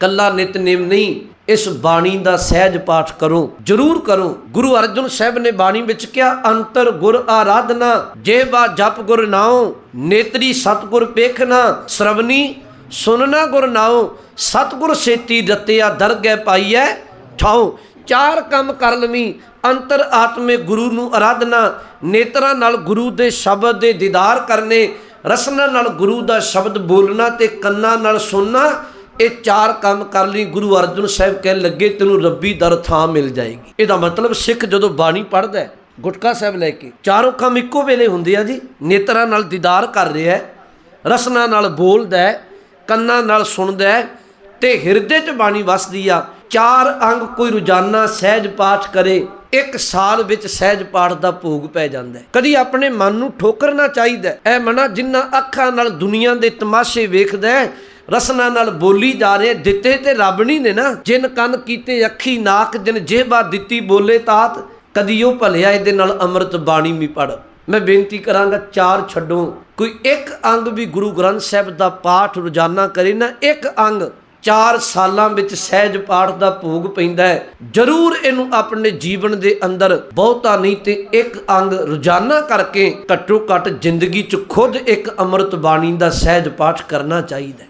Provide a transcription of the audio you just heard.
ਕੱਲਾ ਨਿਤਨੇਮ ਨਹੀਂ, ਇਸ ਬਾਣੀ ਦਾ ਸਹਿਜ ਪਾਠ ਕਰੋ, ਜਰੂਰ ਕਰੋ। ਗੁਰੂ ਅਰਜਨ ਸਾਹਿਬ ਨੇ ਬਾਣੀ ਵਿੱਚ ਕਿਹਾ, ਅੰਤਰ ਗੁਰ ਆਰਾਧਨਾ, ਜੇ ਬਾ ਜਪ ਗੁਰ ਨਾਉ, ਨੇਤਰੀ ਸਤਗੁਰ ਪੇਖਣਾ ਸ਼ਰਵਨੀ ਸੁਨਣਾ ਗੁਰ ਨਾਉ, ਸਤਗੁਰ ਸੇਤੀ ਰਤਿਆ ਦਰਗਹਿ ਪਾਈਐ, ਠਾਉ। ਚਾਰ ਕੰਮ ਕਰ ਲਵੀਂ, ਅੰਤਰ ਆਤਮੇ ਗੁਰੂ ਨੂੰ ਆਰਾਧਨਾ, ਨੇਤਰਾਂ ਨਾਲ ਗੁਰੂ ਦੇ ਸ਼ਬਦ ਦੇ ਦੀਦਾਰ ਕਰਨੇ, ਰਸਨਾ ਨਾਲ ਗੁਰੂ ਦਾ ਸ਼ਬਦ ਬੋਲਣਾ ਤੇ ਕੰਨਾਂ ਨਾਲ ਸੁਣਨਾ ਇਹ ਚਾਰ ਕੰਮ ਕਰ ਲਈ, ਗੁਰੂ ਅਰਜਨ ਸਾਹਿਬ ਕਹਿਣ ਲੱਗੇ, ਤੈਨੂੰ ਰੱਬੀ ਦਰ ਥਾਂ ਮਿਲ ਜਾਏਗੀ ਇਹਦਾ ਮਤਲਬ ਸਿੱਖ ਜਦੋਂ ਬਾਣੀ ਪੜ੍ਹਦਾ ਹੈ, ਗੁਟਕਾ ਸਾਹਿਬ ਲੈ ਕੇ, ਚਾਰੋਂ ਕੰਮ ਇੱਕੋ ਵੇਲੇ ਹੁੰਦੇ ਆ ਜੀ, ਨੇਤਰਾਂ ਨਾਲ ਦੀਦਾਰ ਕਰ ਰਿਹਾ ਹੈ, ਰਸਨਾ ਨਾਲ ਬੋਲਦਾ ਹੈ, ਕੰਨਾਂ ਨਾਲ ਸੁਣਦਾ ਹੈ ਤੇ ਹਿਰਦੇ 'ਚ ਬਾਣੀ ਵਸਦੀ ਆ, ਚਾਰ ਅੰਗ ਕੋਈ ਰੋਜ਼ਾਨਾ ਸਹਿਜ ਪਾਠ ਕਰੇ, ਇੱਕ ਸਾਲ ਵਿੱਚ ਸਹਿਜ ਪਾਠ ਦਾ ਭੋਗ ਪੈ ਜਾਂਦਾ ਕਦੀ ਆਪਣੇ ਮਨ ਨੂੰ ਠੋਕਰਨਾ ਚਾਹੀਦਾ ਹੈ। ਇਹ ਮਨਾ ਜਿੰਨਾ ਅੱਖਾਂ ਨਾਲ ਦੁਨੀਆ ਦੇ ਤਮਾਸ਼ੇ ਵੇਖਦਾ ਰਸਨਾ ਨਾਲ ਬੋਲੀ ਜਾ ਰਹੇ, ਦਿੱਤੇ ਤੇ ਰੱਬ ਨਹੀਂ ਨੇ ਨਾ। ਜਿਨ ਕੰਨ ਕੀਤੇ ਅੱਖੀ ਨਾਕ, ਜਿਨ ਜਿਹਬਾ ਦਿੱਤੀ ਬੋਲੇ ਤਾਤ ਕਦੀ ਉਹ ਭਲਿਆ ਇਹਦੇ ਨਾਲ ਅੰਮ੍ਰਿਤ ਬਾਣੀ ਵੀ ਪੜ। ਮੈਂ ਬੇਨਤੀ ਕਰਾਂਗਾ, ਚਾਰ ਛੱਡੋ। ਕੋਈ ਇੱਕ ਅੰਗ ਵੀ ਗੁਰੂ ਗ੍ਰੰਥ ਸਾਹਿਬ ਦਾ ਪਾਠ ਰੋਜ਼ਾਨਾ ਕਰੇ ਨਾ, ਇੱਕ ਅੰਗ ਚਾਰ ਸਾਲਾਂ ਵਿੱਚ ਸਹਿਜ ਪਾਠ ਦਾ ਭੋਗ ਪੈਂਦਾ ਹੈ। ਜਰੂਰ ਇਹਨੂੰ ਆਪਣੇ ਜੀਵਨ ਦੇ ਅੰਦਰ ਬਹੁਤਾ ਨਹੀਂ ਤੇ ਇੱਕ ਅੰਗ ਰੋਜ਼ਾਨਾ ਕਰਕੇ ਘੱਟੋ ਘੱਟ ਜ਼ਿੰਦਗੀ 'ਚ ਖੁਦ ਇੱਕ ਅੰਮ੍ਰਿਤ ਬਾਣੀ ਦਾ ਸਹਿਜ ਪਾਠ ਕਰਨਾ ਚਾਹੀਦਾ